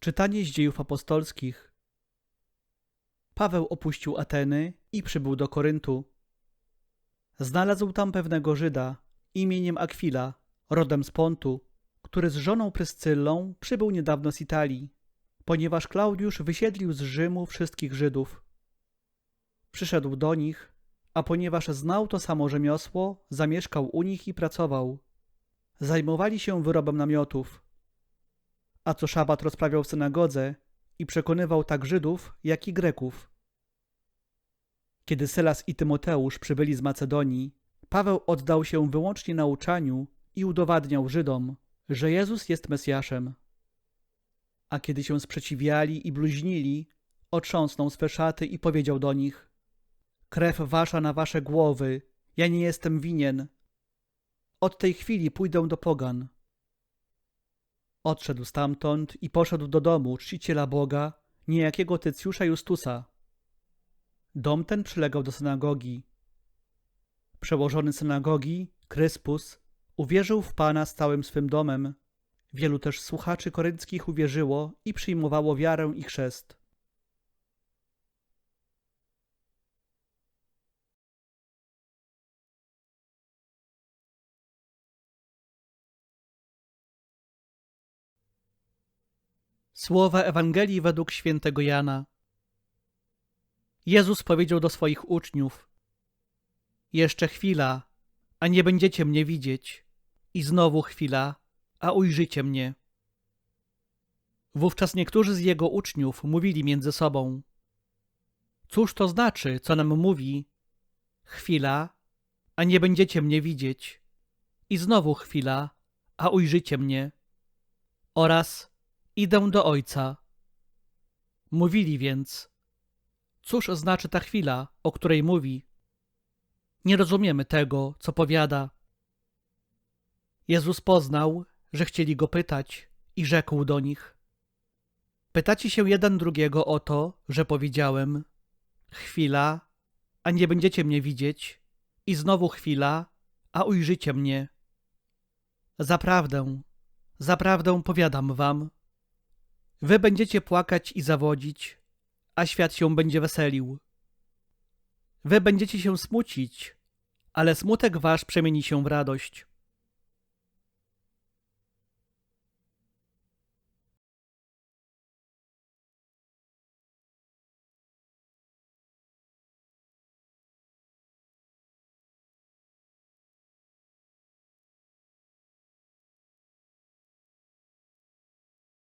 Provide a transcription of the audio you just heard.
Czytanie z dziejów apostolskich. Paweł opuścił Ateny i przybył do Koryntu. Znalazł tam pewnego Żyda imieniem Akwila, rodem z Pontu, który z żoną Pryscyllą przybył niedawno z Italii, ponieważ Klaudiusz wysiedlił z Rzymu wszystkich Żydów. Przyszedł do nich, a ponieważ znał to samo rzemiosło, zamieszkał u nich i pracował. Zajmowali się wyrobem namiotów a co szabat rozprawiał w synagodze i przekonywał tak Żydów, jak i Greków. Kiedy Sylas i Tymoteusz przybyli z Macedonii, Paweł oddał się wyłącznie nauczaniu i udowadniał Żydom, że Jezus jest Mesjaszem. A kiedy się sprzeciwiali i bluźnili, otrząsnął swe szaty i powiedział do nich: Krew wasza na wasze głowy, ja nie jestem winien. Od tej chwili pójdę do pogan. Odszedł stamtąd i poszedł do domu czciciela Boga, niejakiego Tycjusza Justusa. Dom ten przylegał do synagogi. Przełożony synagogi, Kryspus, uwierzył w Pana z całym swym domem. Wielu też słuchaczy korynckich uwierzyło i przyjmowało wiarę i chrzest. Słowa Ewangelii według świętego Jana. Jezus powiedział do swoich uczniów: Jeszcze chwila, a nie będziecie mnie widzieć, i znowu chwila, a ujrzycie mnie. Wówczas niektórzy z jego uczniów mówili między sobą: Cóż to znaczy, co nam mówi? Chwila, a nie będziecie mnie widzieć, i znowu chwila, a ujrzycie mnie. Oraz Idę do ojca. Mówili więc, cóż znaczy ta chwila, o której mówi? Nie rozumiemy tego, co powiada. Jezus poznał, że chcieli go pytać i rzekł do nich: Pytacie się jeden drugiego o to, że powiedziałem: Chwila, a nie będziecie mnie widzieć, i znowu chwila, a ujrzycie mnie. Zaprawdę, zaprawdę powiadam wam, Wy będziecie płakać i zawodzić, a świat się będzie weselił. Wy będziecie się smucić, ale smutek wasz przemieni się w radość.